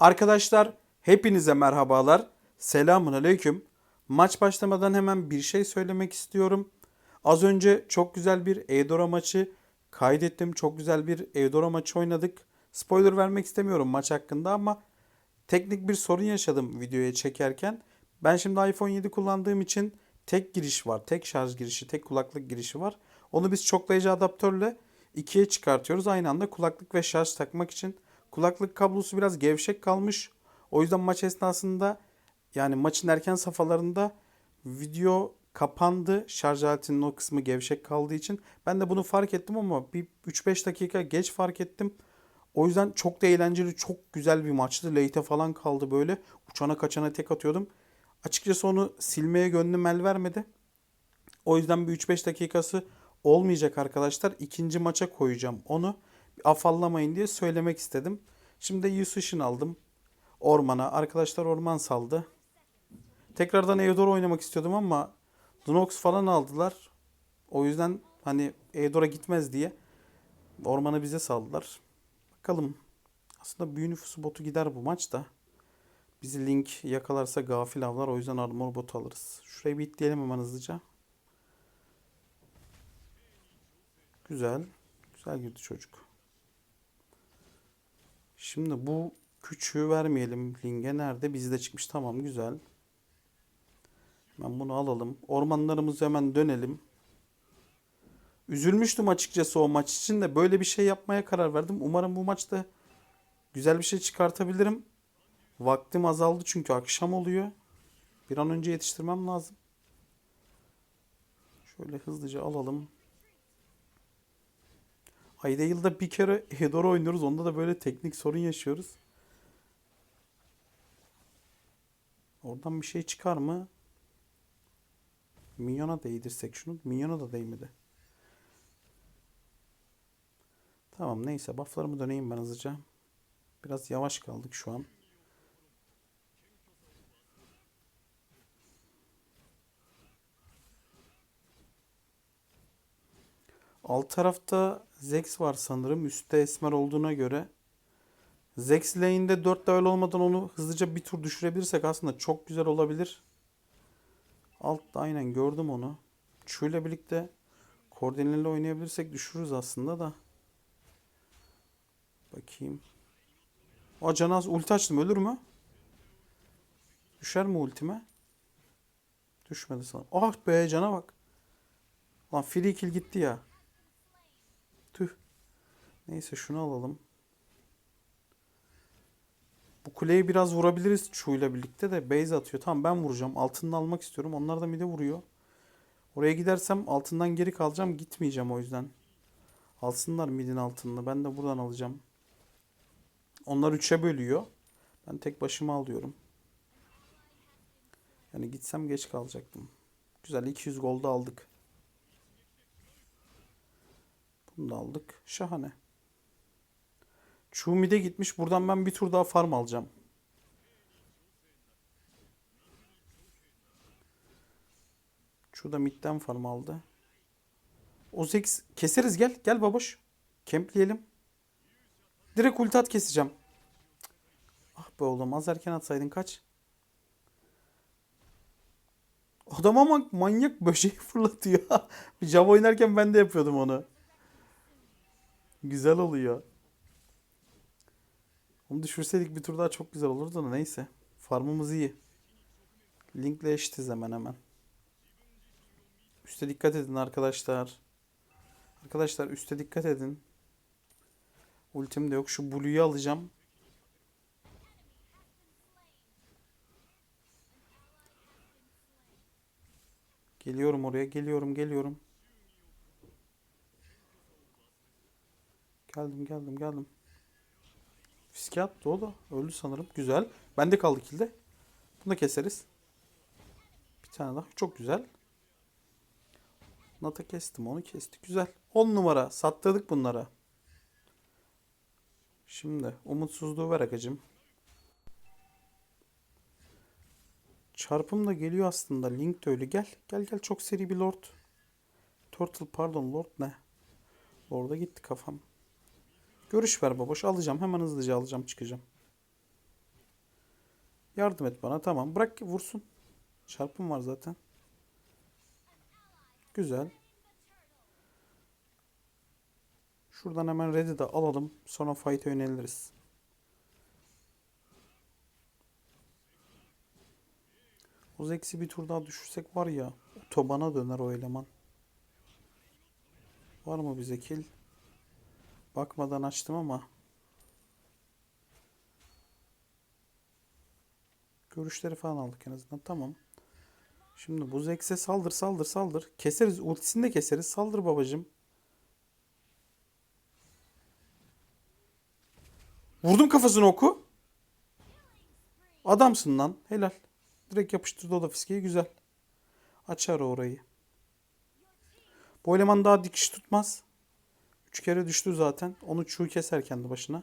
Arkadaşlar hepinize merhabalar. Selamun aleyküm. Maç başlamadan hemen bir şey söylemek istiyorum. Az önce çok güzel bir Eudora maçı kaydettim. Çok güzel bir Eudora maçı oynadık. Spoiler vermek istemiyorum maç hakkında ama teknik bir sorun yaşadım videoya çekerken. Ben şimdi iPhone 7 kullandığım için tek giriş var. Tek şarj girişi, tek kulaklık girişi var. Onu biz çoklayıcı adaptörle ikiye çıkartıyoruz. Aynı anda kulaklık ve şarj takmak için. Kulaklık kablosu biraz gevşek kalmış. O yüzden maç esnasında yani maçın erken safhalarında video kapandı. Şarj aletinin o kısmı gevşek kaldığı için. Ben de bunu fark ettim ama bir 3-5 dakika geç fark ettim. O yüzden çok da eğlenceli, çok güzel bir maçtı. Late falan kaldı böyle. Uçana kaçana tek atıyordum. Açıkçası onu silmeye gönlüm el vermedi. O yüzden bir 3-5 dakikası olmayacak arkadaşlar. İkinci maça koyacağım onu. Afallamayın diye söylemek istedim. Şimdi Yusuş'un aldım. Ormana. Arkadaşlar orman saldı. Tekrardan Eudora oynamak istiyordum ama Dunox falan aldılar. O yüzden hani Eudora gitmez diye ormanı bize saldılar. Bakalım. Aslında büyü nüfusu botu gider bu maçta. Bizi Link yakalarsa gafil avlar. O yüzden armor botu alırız. Şurayı bir itleyelim hemen hızlıca. Güzel. Güzel girdi çocuk. Şimdi bu küçüğü vermeyelim. Link'e nerede? Bizde çıkmış. Tamam güzel. Hemen bunu alalım. Ormanlarımızı hemen dönelim. Üzülmüştüm açıkçası o maç için de böyle bir şey yapmaya karar verdim. Umarım bu maçta güzel bir şey çıkartabilirim. Vaktim azaldı çünkü akşam oluyor. Bir an önce yetiştirmem lazım. Şöyle hızlıca alalım. Ayda yılda bir kere Hedora oynuyoruz. Onda da böyle teknik sorun yaşıyoruz. Oradan bir şey çıkar mı? Minyona değdirsek şunu. Minyona da değmedi. Tamam neyse bufflarımı döneyim ben hızlıca. Biraz yavaş kaldık şu an. Alt tarafta Zex var sanırım. Üstte Esmer olduğuna göre. Zex lane'de 4 level olmadan onu hızlıca bir tur düşürebilirsek aslında çok güzel olabilir. Altta aynen gördüm onu. Şu birlikte koordineli oynayabilirsek düşürürüz aslında da. Bakayım. O Canaz ulti açtım ölür mü? Düşer mi ultime? Düşmedi sana. Ah be cana bak. Lan free kill gitti ya. Neyse şunu alalım. Bu kuleyi biraz vurabiliriz Çu'yla birlikte de base atıyor. Tamam ben vuracağım. Altını almak istiyorum. Onlar da mide vuruyor. Oraya gidersem altından geri kalacağım. Gitmeyeceğim o yüzden. Alsınlar midin altını. Ben de buradan alacağım. Onlar üçe bölüyor. Ben tek başıma alıyorum. Yani gitsem geç kalacaktım. Güzel 200 gold aldık. Bunu da aldık. Şahane. Çuğmide gitmiş. Buradan ben bir tur daha farm alacağım. Şu da midden farm aldı. Ozex keseriz gel. Gel baboş. Kempleyelim. Direkt ulti at keseceğim. Ah be oğlum az erken atsaydın kaç. Adam ama manyak böceği fırlatıyor. Java oynarken ben de yapıyordum onu. Güzel oluyor. Onu düşürseydik bir tur daha çok güzel olurdu da neyse. Farmımız iyi. Linkle eşitiz hemen hemen. Üste dikkat edin arkadaşlar. Arkadaşlar üste dikkat edin. Ultim de yok. Şu Blue'yu alacağım. Geliyorum oraya. Geliyorum geliyorum. Geldim geldim geldim. Fiske attı o da. Öldü sanırım. Güzel. Bende kaldı kilde. Bunu da keseriz. Bir tane daha. Çok güzel. Nata kestim. Onu kestik. Güzel. 10 numara. Sattırdık bunlara. Şimdi umutsuzluğu ver akacım. Çarpım da geliyor aslında. Link de öyle. Gel. Gel gel. Çok seri bir lord. Turtle pardon. Lord ne? Lord'a gitti kafam. Görüş ver baboş. Alacağım. Hemen hızlıca alacağım. Çıkacağım. Yardım et bana. Tamam. Bırak ki vursun. Çarpım var zaten. Güzel. Şuradan hemen red'i de alalım. Sonra fight'e yöneliriz. O Zex'i bir tur daha düşürsek var ya otobana döner o eleman. Var mı bize kill? Bakmadan açtım ama. Görüşleri falan aldık en azından. Tamam. Şimdi bu Zex'e saldır saldır saldır. Keseriz. Ultisini de keseriz. Saldır babacım. Vurdum kafasına oku. Adamsın lan. Helal. Direkt yapıştırdı o da fiskeyi. Güzel. Açar orayı. Bu eleman daha dikiş tutmaz. Üç kere düştü zaten. Onu çuğ keser kendi başına.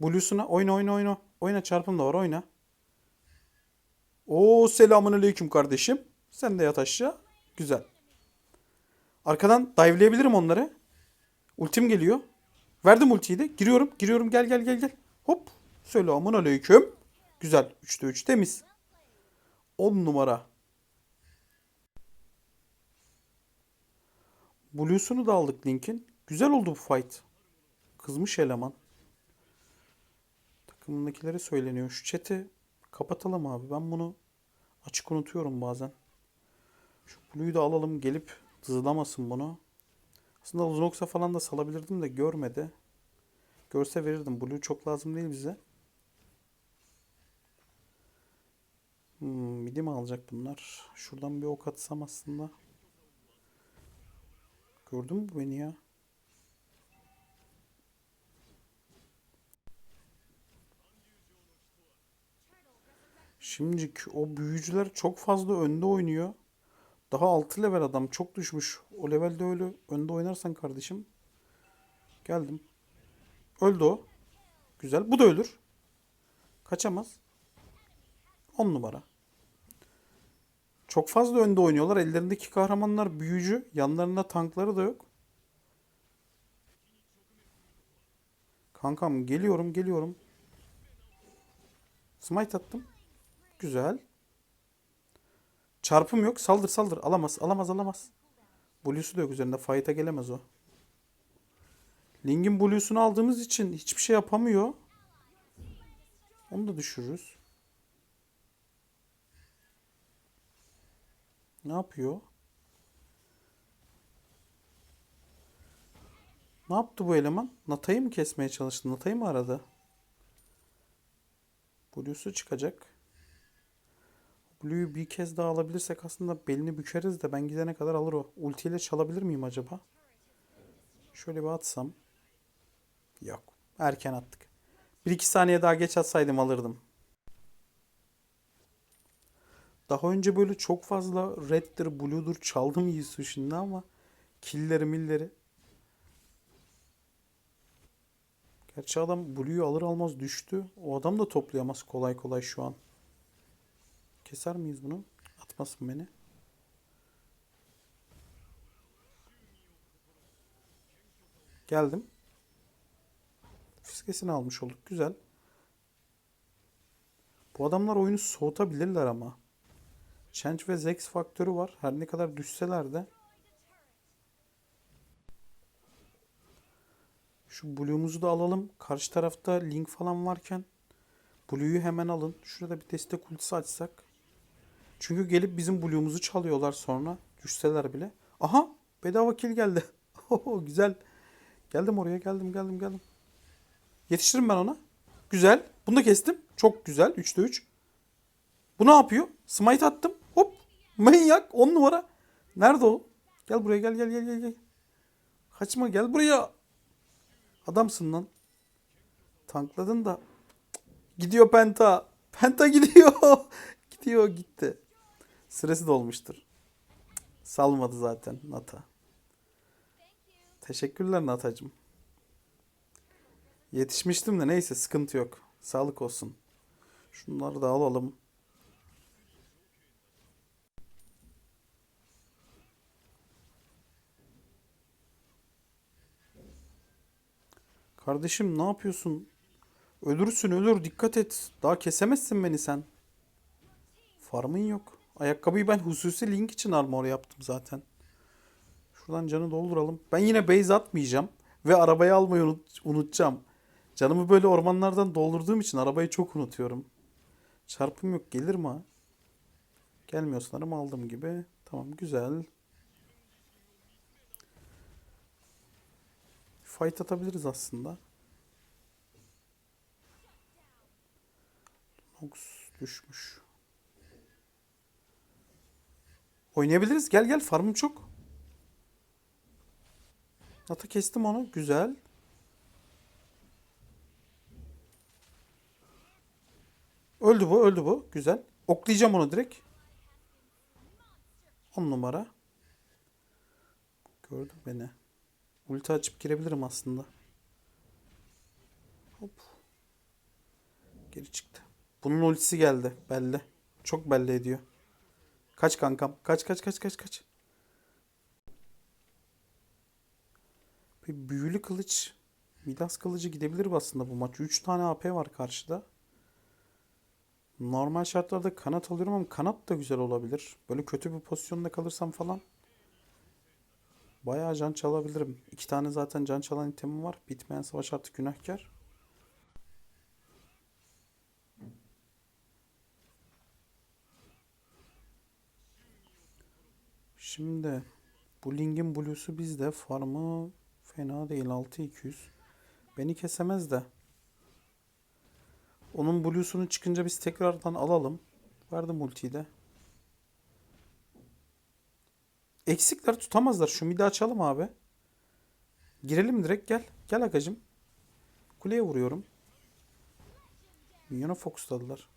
Blue'suna oyna oyna oyna. Oyna çarpım da var oyna. Oo selamun aleyküm kardeşim. Sen de yat aşağı. Güzel. Arkadan dive'leyebilirim onları. Ultim geliyor. Verdim ultiyi de. Giriyorum. Giriyorum. Gel gel gel gel. Hop. Selamun aleyküm. Güzel. 3'te 3 temiz. 10 numara. Blue'sunu da aldık Link'in. Güzel oldu bu fight. Kızmış eleman. Takımındakileri söyleniyor. Şu chat'i kapatalım abi. Ben bunu açık unutuyorum bazen. Şu Blue'yu da alalım. Gelip hızlamasın bunu. Aslında Lunox'a falan da salabilirdim de görmedi. Görse verirdim. Blue çok lazım değil bize. Hmm, midi mi alacak bunlar? Şuradan bir ok atsam aslında. Gördün mü beni ya? Şimdiki o büyücüler çok fazla önde oynuyor. Daha 6 level adam çok düşmüş. O levelde öyle önde oynarsan kardeşim. Geldim. Öldü o. Güzel. Bu da ölür. Kaçamaz. 10 numara. Çok fazla önde oynuyorlar. Ellerindeki kahramanlar büyücü. Yanlarında tankları da yok. Kankam geliyorum geliyorum. Smite attım. Güzel. Çarpım yok. Saldır saldır. Alamaz alamaz alamaz. Blue'su da yok üzerinde. Fight'a gelemez o. Ling'in Blue'sunu aldığımız için hiçbir şey yapamıyor. Onu da düşürürüz. Ne yapıyor? Ne yaptı bu eleman? Nata'yı mı kesmeye çalıştı? Nata'yı mı aradı? Blue'su çıkacak. Blue'yu bir kez daha alabilirsek aslında belini bükeriz de ben gidene kadar alır o. Ultiyle çalabilir miyim acaba? Şöyle bir atsam. Yok. Erken attık. 1-2 saniye daha geç atsaydım alırdım. Daha önce böyle çok fazla red'dir, blue'dur çaldım Yisu şimdi ama killleri milleri. Gerçi adam blue'yu alır almaz düştü. O adam da toplayamaz kolay kolay şu an. Keser miyiz bunu? Atmasın beni. Geldim. Fiskesini almış olduk. Güzel. Bu adamlar oyunu soğutabilirler ama. Change ve Zex faktörü var. Her ne kadar düşseler de. Şu Blue'umuzu da alalım. Karşı tarafta Link falan varken Blue'yu hemen alın. Şurada bir destek ultisi açsak. Çünkü gelip bizim Blue'umuzu çalıyorlar sonra. Düşseler bile. Aha! Bedava kill geldi. Oho, güzel. Geldim oraya geldim geldim geldim. Yetiştirim ben ona. Güzel. Bunu da kestim. Çok güzel. 3'te 3. Bu ne yapıyor? Smite attım. Manyak. 10 numara. Nerede o? Gel buraya gel gel gel gel. gel. Kaçma gel buraya. Adamsın lan. Tankladın da. Gidiyor Penta. Penta gidiyor. gidiyor gitti. Süresi dolmuştur. Salmadı zaten Nata. Teşekkürler Natacığım. Yetişmiştim de neyse sıkıntı yok. Sağlık olsun. Şunları da alalım. Kardeşim ne yapıyorsun? Ölürsün ölür dikkat et. Daha kesemezsin beni sen. Farmın yok. Ayakkabıyı ben hususi link için armor yaptım zaten. Şuradan canı dolduralım. Ben yine base atmayacağım. Ve arabayı almayı unut- unutacağım. Canımı böyle ormanlardan doldurduğum için arabayı çok unutuyorum. Çarpım yok gelir mi? ha? Gelmiyor sanırım aldım gibi. Tamam güzel. Fight atabiliriz aslında. Nox düşmüş. Oynayabiliriz. Gel gel farmım çok. Ata kestim onu. Güzel. Öldü bu, öldü bu. Güzel. Oklayacağım onu direkt. 10 numara. Gördü beni. Ulti açıp girebilirim aslında. Hop. Geri çıktı. Bunun ultisi geldi. Belli. Çok belli ediyor. Kaç kankam. Kaç kaç kaç kaç kaç. Bir büyülü kılıç. Midas kılıcı gidebilir aslında bu maç. 3 tane AP var karşıda. Normal şartlarda kanat alıyorum ama kanat da güzel olabilir. Böyle kötü bir pozisyonda kalırsam falan bayağı can çalabilirim. İki tane zaten can çalan itemim var. Bitmeyen savaş artık günahkar. Şimdi bu Ling'in Blue'su bizde. Farmı fena değil. 6200. Beni kesemez de. Onun Blue'sunu çıkınca biz tekrardan alalım. Verdim ultiyi de. Eksikler tutamazlar. Şu midi açalım abi. Girelim direkt gel. Gel agacım. Kuleye vuruyorum. Minyona fokusladılar.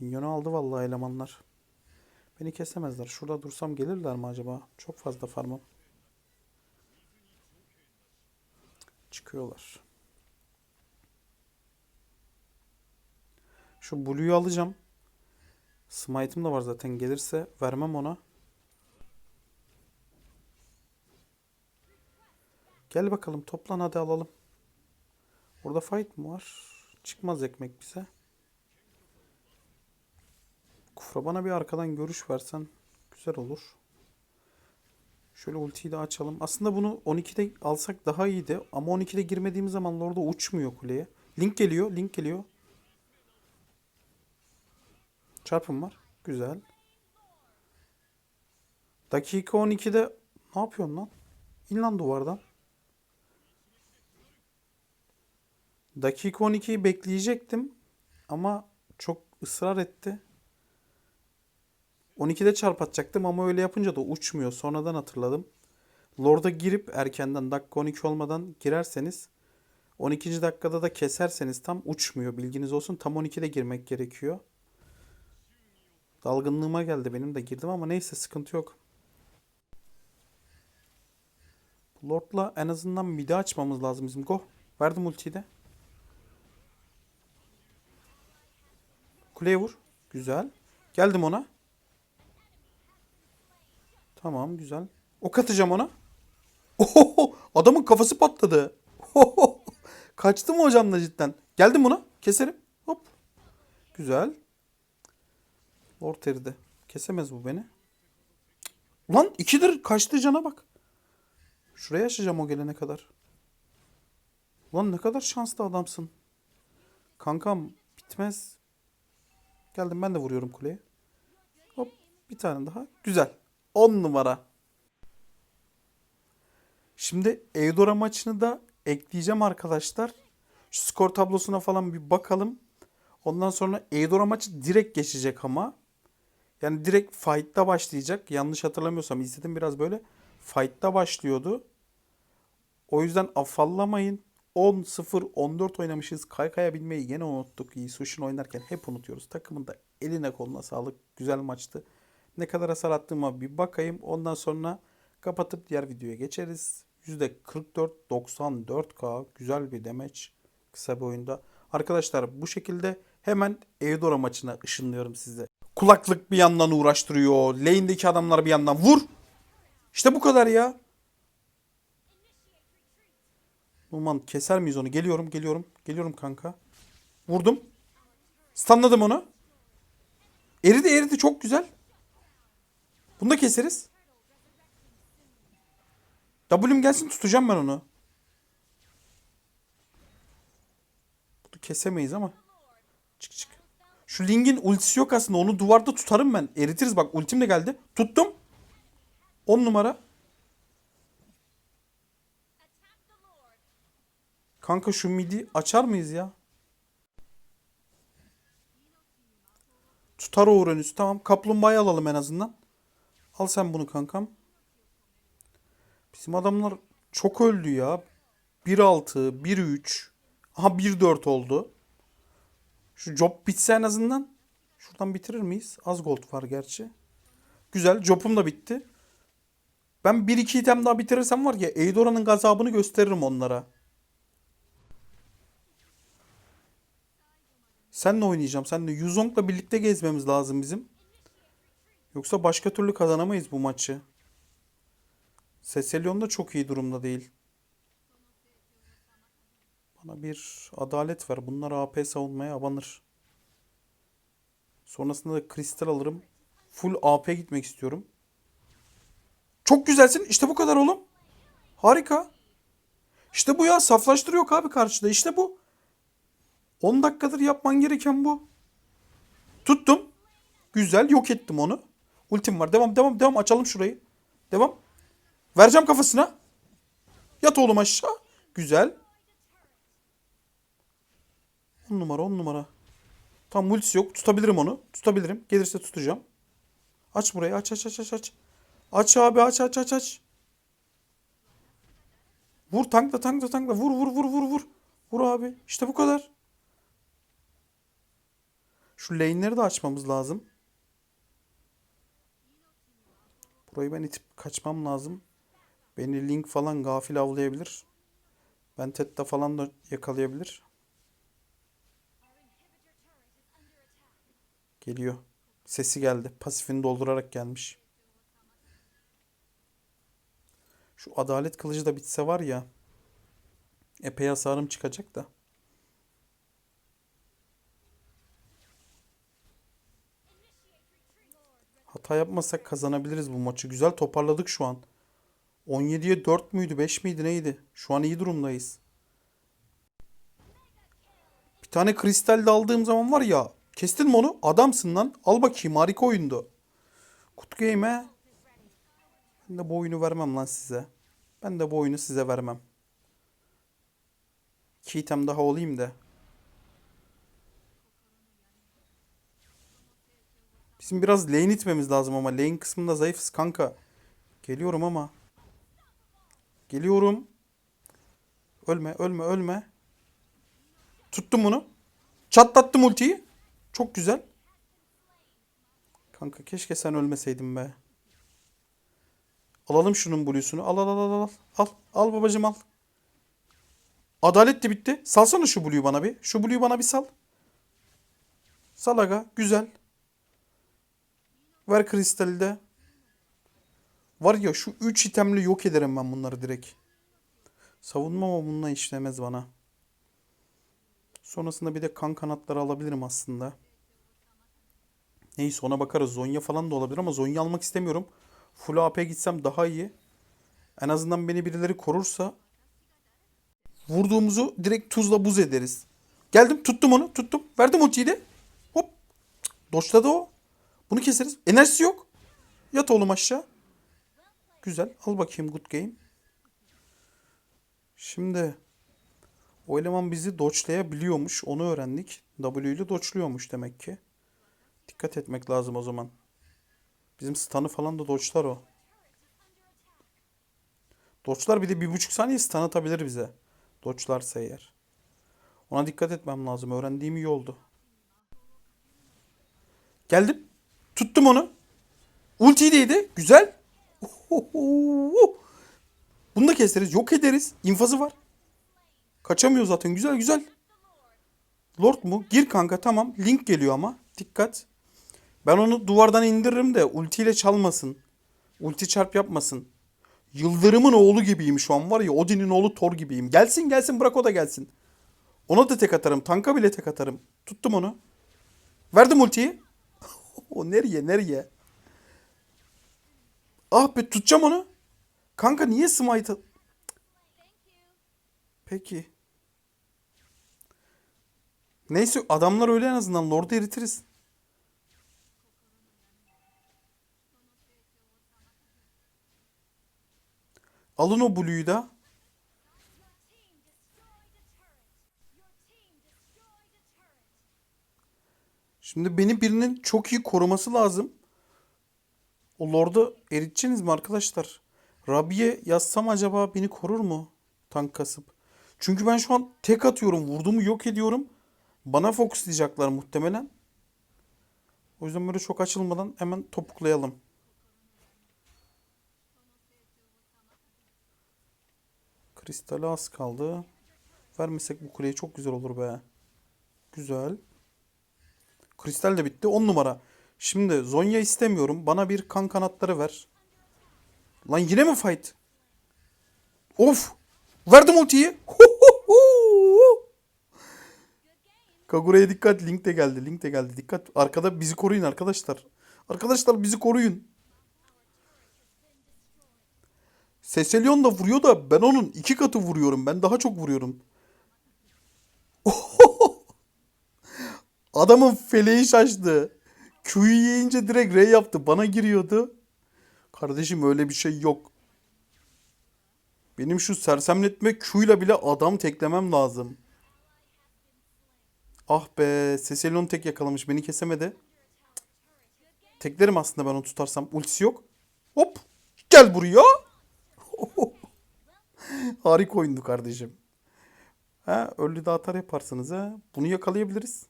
Minyonu aldı vallahi elemanlar. Beni kesemezler. Şurada dursam gelirler mi acaba? Çok fazla farmım. Çıkıyorlar. Şu Blue'yu alacağım. Smite'ım da var zaten. Gelirse vermem ona. Gel bakalım toplan hadi alalım. Orada fight mı var? Çıkmaz ekmek bize. Kufra bana bir arkadan görüş versen güzel olur. Şöyle ultiyi de açalım. Aslında bunu 12'de alsak daha iyiydi. Ama 12'de girmediğimiz zaman orada uçmuyor kuleye. Link geliyor. Link geliyor. Çarpım var. Güzel. Dakika 12'de ne yapıyorsun lan? İn lan duvardan. Dakika 12'yi bekleyecektim ama çok ısrar etti. 12'de çarp atacaktım ama öyle yapınca da uçmuyor. Sonradan hatırladım. Lord'a girip erkenden dakika 12 olmadan girerseniz 12. dakikada da keserseniz tam uçmuyor. Bilginiz olsun. Tam 12'de girmek gerekiyor. Dalgınlığıma geldi benim de girdim ama neyse sıkıntı yok. Lord'la en azından midi açmamız lazım bizim. Go. Verdim ultiyi de. Kuleye vur. Güzel. Geldim ona. Tamam güzel. Ok atacağım ona. Oho, adamın kafası patladı. Oho, kaçtı mı hocam da cidden? Geldim buna. Keserim. Hop. Güzel. Lord eridi. Kesemez bu beni. Ulan ikidir kaçtı cana bak. Şuraya açacağım o gelene kadar. Ulan ne kadar şanslı adamsın. Kankam bitmez. Geldim ben de vuruyorum kuleye. Hop bir tane daha. Güzel. 10 numara. Şimdi Eudora maçını da ekleyeceğim arkadaşlar. Şu skor tablosuna falan bir bakalım. Ondan sonra Eudora maçı direkt geçecek ama. Yani direkt fight'ta başlayacak. Yanlış hatırlamıyorsam izledim biraz böyle. Fight'ta başlıyordu. O yüzden afallamayın. 10-0-14 oynamışız. Kaykaya binmeyi yine unuttuk. Sushin oynarken hep unutuyoruz. Takımın da eline koluna sağlık. Güzel maçtı. Ne kadar hasar attığıma bir bakayım. Ondan sonra kapatıp diğer videoya geçeriz. %44 94k güzel bir demeç kısa bir oyunda. Arkadaşlar bu şekilde hemen Eudora maçına ışınlıyorum size. Kulaklık bir yandan uğraştırıyor. Lane'deki adamlar bir yandan vur. İşte bu kadar ya. Numan keser miyiz onu? Geliyorum, geliyorum. Geliyorum kanka. Vurdum. Stunladım onu. Eridi eridi çok güzel. Bunu da keseriz. W'm gelsin tutacağım ben onu. Bunu kesemeyiz ama. Çık çık. Şu Ling'in ultisi yok aslında. Onu duvarda tutarım ben. Eritiriz bak. Ultim de geldi. Tuttum. 10 numara. Kanka şu midi açar mıyız ya? Tutar Uranüs. Tamam. Kaplumbağayı alalım en azından. Al sen bunu kankam. Bizim adamlar çok öldü ya. 1-6, 1-3. Aha 1-4 oldu. Şu job bitse en azından. Şuradan bitirir miyiz? Az gold var gerçi. Güzel. Job'um da bitti. Ben 1-2 item daha bitirirsem var ya Eidora'nın gazabını gösteririm onlara. Senle oynayacağım. Senle Yuzong'la birlikte gezmemiz lazım bizim. Yoksa başka türlü kazanamayız bu maçı. Seselion da çok iyi durumda değil. Bana bir adalet ver. Bunlar AP savunmaya abanır. Sonrasında da kristal alırım. Full AP gitmek istiyorum. Çok güzelsin. İşte bu kadar oğlum. Harika. İşte bu ya. Saflaştırıyor abi karşıda. İşte bu. 10 dakikadır yapman gereken bu. Tuttum. Güzel. Yok ettim onu. Ultim var. Devam devam devam. Açalım şurayı. Devam. Vereceğim kafasına. Yat oğlum aşağı. Güzel. 10 numara 10 numara. Tam multisi yok. Tutabilirim onu. Tutabilirim. Gelirse tutacağım. Aç burayı. Aç aç aç aç aç. Aç abi aç aç aç aç. Vur tankla tankla tankla. Vur vur vur vur vur. Vur abi. İşte bu kadar. Şu lane'leri de açmamız lazım. Burayı ben itip kaçmam lazım. Beni Link falan gafil avlayabilir. Ben Tetta falan da yakalayabilir. Geliyor. Sesi geldi. Pasifini doldurarak gelmiş. Şu adalet kılıcı da bitse var ya. Epey hasarım çıkacak da. Hata yapmasak kazanabiliriz bu maçı. Güzel toparladık şu an. 17'ye 4 müydü 5 miydi neydi? Şu an iyi durumdayız. Bir tane kristal de aldığım zaman var ya. Kestin mi onu? Adamsın lan. Al bakayım harika oyundu. Kut Game'e ben de bu oyunu vermem lan size. Ben de bu oyunu size vermem. İki daha olayım da. Bizim biraz lane itmemiz lazım ama lane kısmında zayıfız kanka. Geliyorum ama. Geliyorum. Ölme, ölme, ölme. Tuttum bunu. Çatlattım ultiyi. Çok güzel. Kanka keşke sen ölmeseydin be. Alalım şunun blues'unu. Al al al al al. Al, al babacım al. Adalet de bitti. Salsana şu blue'yu bana bir. Şu blue'yu bana bir sal. Sal aga. Güzel. Ver kristali de. Var ya şu 3 itemle yok ederim ben bunları direkt. Savunma ama bununla işlemez bana. Sonrasında bir de kan kanatları alabilirim aslında. Neyse ona bakarız. Zonya falan da olabilir ama Zonya almak istemiyorum. Full AP gitsem daha iyi. En azından beni birileri korursa vurduğumuzu direkt tuzla buz ederiz. Geldim tuttum onu tuttum. Verdim ultiyi de. Hop. Doçladı o. Bunu keseriz. Enerjisi yok. Yat oğlum aşağı. Güzel. Al bakayım good game. Şimdi o eleman bizi doçlayabiliyormuş. Onu öğrendik. W ile doçluyormuş demek ki. Dikkat etmek lazım o zaman. Bizim stun'ı falan da doçlar o. Doçlar bir de bir buçuk saniye stun atabilir bize. Doçlarsa eğer. Ona dikkat etmem lazım. Öğrendiğim iyi oldu. Geldim. Tuttum onu. Ultiyi değdi. Güzel. Bunu da keseriz. Yok ederiz. İnfazı var. Kaçamıyor zaten. Güzel güzel. Lord mu? Gir kanka tamam. Link geliyor ama. Dikkat. Ben onu duvardan indiririm de ultiyle çalmasın. Ulti çarp yapmasın. Yıldırım'ın oğlu gibiyim şu an var ya Odin'in oğlu Thor gibiyim. Gelsin gelsin bırak o da gelsin. Ona da tek atarım. Tanka bile tek atarım. Tuttum onu. Verdim ultiyi. O nereye nereye? Ah be tutacağım onu. Kanka niye smite Peki. Neyse adamlar öyle en azından. Lord'u eritiriz. Alın o Blue'yu da. Şimdi beni birinin çok iyi koruması lazım. O Lord'u eriteceğiniz mi arkadaşlar? Rabi'ye yazsam acaba beni korur mu? Tank kasıp. Çünkü ben şu an tek atıyorum. Vurduğumu yok ediyorum. Bana fokuslayacaklar muhtemelen. O yüzden böyle çok açılmadan hemen topuklayalım. Kristale az kaldı. Vermesek bu kuleye çok güzel olur be. Güzel. Kristal de bitti. 10 numara. Şimdi Zonya istemiyorum. Bana bir kan kanatları ver. Lan yine mi fight? Of. Verdim ultiyi. Kagura'ya dikkat. Link de geldi. Link de geldi. Dikkat. Arkada bizi koruyun arkadaşlar. Arkadaşlar bizi koruyun. Seselion da vuruyor da ben onun iki katı vuruyorum. Ben daha çok vuruyorum. Adamın feleği şaştı. Q'yu yiyince direkt R yaptı. Bana giriyordu. Kardeşim öyle bir şey yok. Benim şu sersemletme Q'yla bile adam teklemem lazım. Ah be. Seselion tek yakalamış. Beni kesemedi. Teklerim aslında ben onu tutarsam. Ultisi yok. Hop. Gel buraya. Harika oyundu kardeşim. Ha, early de atar yaparsınız ha. Bunu yakalayabiliriz.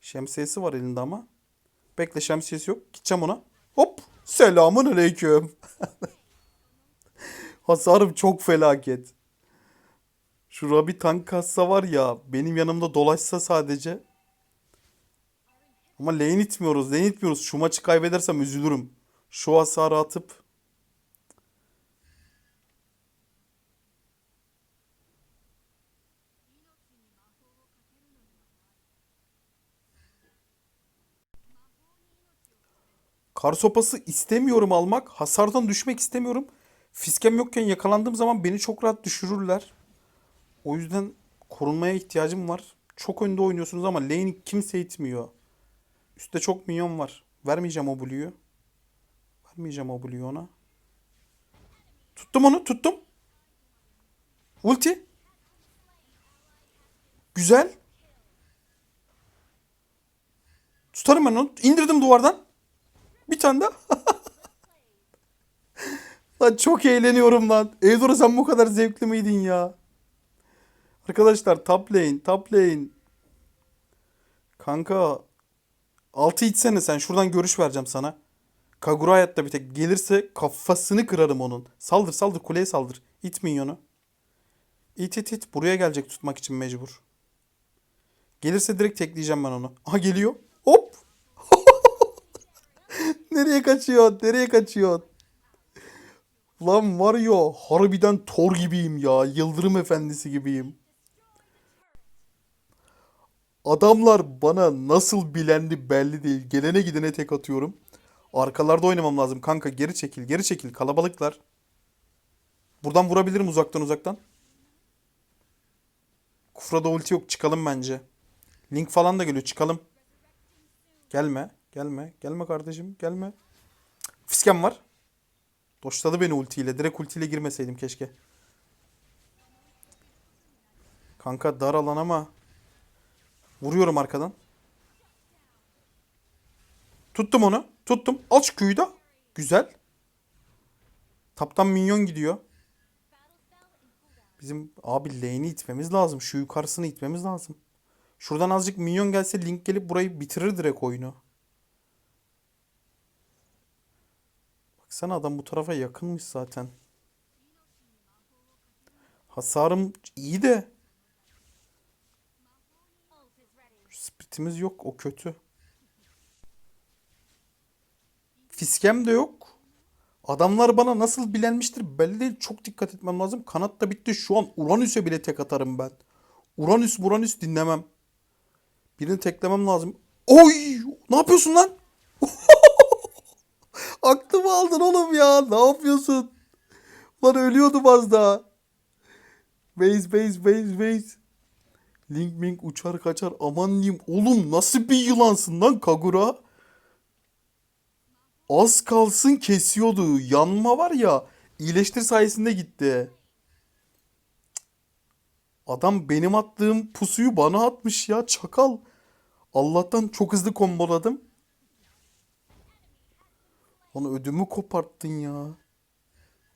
Şemsiyesi var elinde ama. Bekle şemsiyesi yok. Gideceğim ona. Hop. Selamun aleyküm. Hasarım çok felaket. Şu Rabi tank kassa var ya benim yanımda dolaşsa sadece. Ama lane itmiyoruz. Lane itmiyoruz. Şu maçı kaybedersem üzülürüm. Şu hasarı atıp Kar sopası istemiyorum almak. Hasardan düşmek istemiyorum. Fiskem yokken yakalandığım zaman beni çok rahat düşürürler. O yüzden korunmaya ihtiyacım var. Çok önde oynuyorsunuz ama lane kimse itmiyor. Üstte çok minyon var. Vermeyeceğim o Blue'yu. Vermeyeceğim o Blue'yu ona. Tuttum onu tuttum. Ulti. Güzel. Tutarım ben onu. İndirdim duvardan. Bir tane daha. lan çok eğleniyorum lan. Eudora sen bu kadar zevkli miydin ya? Arkadaşlar top lane, top lane. Kanka 6 içsene sen. Şuradan görüş vereceğim sana. Kagura hayatta bir tek. Gelirse kafasını kırarım onun. Saldır saldır kuleye saldır. İt minyonu. İt it it. Buraya gelecek tutmak için mecbur. Gelirse direkt tekleyeceğim ben onu. Aha geliyor. Nereye kaçıyor? Nereye kaçıyor? Lan var ya harbiden Thor gibiyim ya. Yıldırım efendisi gibiyim. Adamlar bana nasıl bilendi belli değil. Gelene gidene tek atıyorum. Arkalarda oynamam lazım. Kanka geri çekil, geri çekil. Kalabalıklar. Buradan vurabilirim uzaktan uzaktan. Kufrada ulti yok. Çıkalım bence. Link falan da geliyor. Çıkalım. Gelme. Gelme. Gelme kardeşim. Gelme. Fiskem var. Doşladı beni ultiyle. Direkt ultiyle girmeseydim keşke. Kanka dar alan ama. Vuruyorum arkadan. Tuttum onu. Tuttum. Şu Q'yu da. Güzel. Taptan minyon gidiyor. Bizim abi lane'i itmemiz lazım. Şu yukarısını itmemiz lazım. Şuradan azıcık minyon gelse Link gelip burayı bitirir direkt oyunu. Baksana adam bu tarafa yakınmış zaten. Hasarım iyi de. Splitimiz yok. O kötü. Fiskem de yok. Adamlar bana nasıl bilenmiştir belli değil. Çok dikkat etmem lazım. Kanat da bitti. Şu an Uranüs'e bile tek atarım ben. Uranüs Uranüs dinlemem. Birini teklemem lazım. Oy! Ne yapıyorsun lan? Aklımı aldın oğlum ya. Ne yapıyorsun? Lan ölüyordum az daha. Base base base base. Link mink uçar kaçar. Aman diyeyim. Oğlum nasıl bir yılansın lan Kagura? Az kalsın kesiyordu. Yanma var ya. iyileştir sayesinde gitti. Adam benim attığım pusuyu bana atmış ya. Çakal. Allah'tan çok hızlı komboladım. Onu ödümü koparttın ya.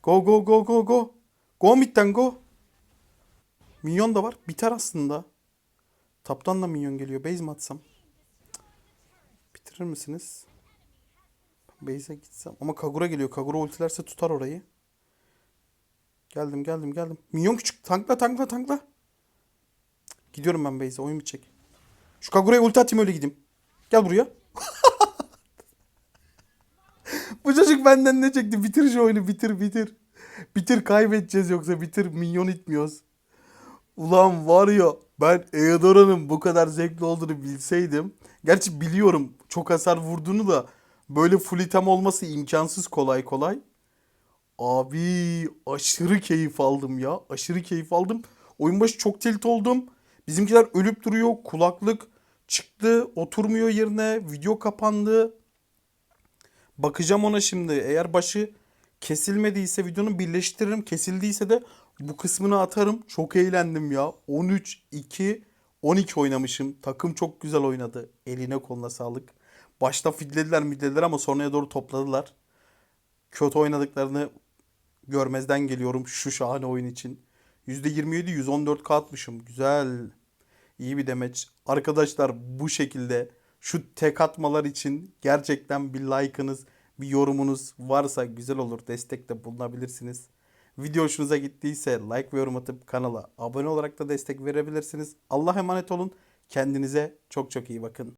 Go go go go go. Go midden go. Minyon da var. Biter aslında. Taptan da minyon geliyor. Base mi atsam? Bitirir misiniz? Base'e gitsem. Ama Kagura geliyor. Kagura ultilerse tutar orayı. Geldim geldim geldim. Minyon küçük. Tankla tankla tankla. Gidiyorum ben base'e. Oyun bitecek. Şu Kagura'ya ulti atayım öyle gideyim. Gel buraya. Bu çocuk benden ne çekti? Bitir şu oyunu bitir bitir. Bitir kaybedeceğiz yoksa bitir minyon itmiyoruz. Ulan var ya ben Eudora'nın bu kadar zevkli olduğunu bilseydim. Gerçi biliyorum çok hasar vurduğunu da böyle full item olması imkansız kolay kolay. Abi aşırı keyif aldım ya. Aşırı keyif aldım. Oyun başı çok tilt oldum. Bizimkiler ölüp duruyor. Kulaklık çıktı. Oturmuyor yerine. Video kapandı. Bakacağım ona şimdi. Eğer başı kesilmediyse videonu birleştiririm. Kesildiyse de bu kısmını atarım. Çok eğlendim ya. 13 2 12 oynamışım. Takım çok güzel oynadı. Eline koluna sağlık. Başta fidlediler midlediler ama sonraya doğru topladılar. Kötü oynadıklarını görmezden geliyorum şu şahane oyun için. %27 114 atmışım. Güzel. İyi bir demeç. Arkadaşlar bu şekilde şu tek atmalar için gerçekten bir like'ınız, bir yorumunuz varsa güzel olur. Destekte bulunabilirsiniz. Video hoşunuza gittiyse like ve yorum atıp kanala abone olarak da destek verebilirsiniz. Allah'a emanet olun. Kendinize çok çok iyi bakın.